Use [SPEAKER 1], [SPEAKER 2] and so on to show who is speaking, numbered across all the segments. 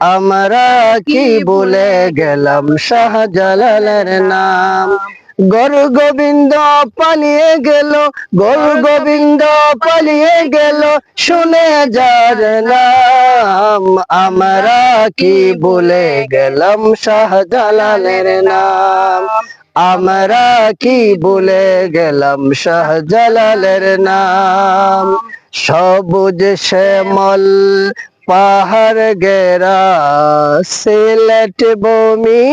[SPEAKER 1] আমরা কি বলে গেলাম শাহজালালের নাম? গরু গোবিন্দ পালিয়ে গেল, গরু গোবিন্দ পালিয়ে গেল, শুনে যার নাম? আমরা কি বলে গেলাম শাহজালালের নাম? আমরা কি বলে গেলাম শাহজালালের নাম? সবুজ শ্যামল পাহাড় গেরা সিলেট বমি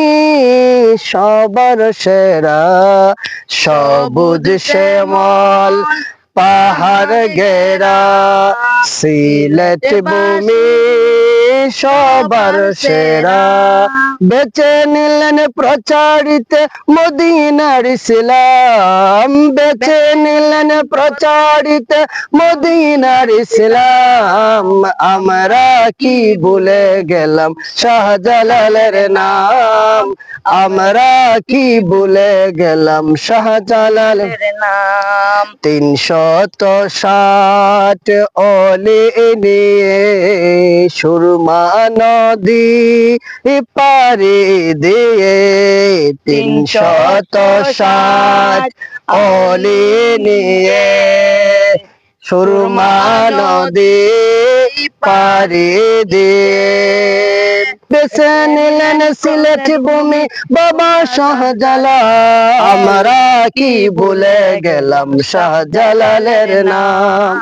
[SPEAKER 1] সবার সেরা সবুজ শ্যামল পাহাড় গেরা সিলেট ভূমি। সবার সেরা। বেছে নিলেন প্রচারিত মদিনার ইসলাম। বেছে নিলেন প্রচারিত মদিনার ইসলাম। আমরা কি ভুলে গেলাম শাহজালালের নাম? আমরা কি ভুলে গেলাম শাহজালালের
[SPEAKER 2] নাম?
[SPEAKER 1] তিনশত ষাট অলি নিয়ে সুরমা নদী পারি দিয়ে তিনশত ষাট অলি নিয়ে সুরমা নদী পারি দিয়ে। বেছে নিলেন সিলেট ভূমি, বাবা শাহজালা আমরা কি ভুলে গেলাম শাহজালালের নাম?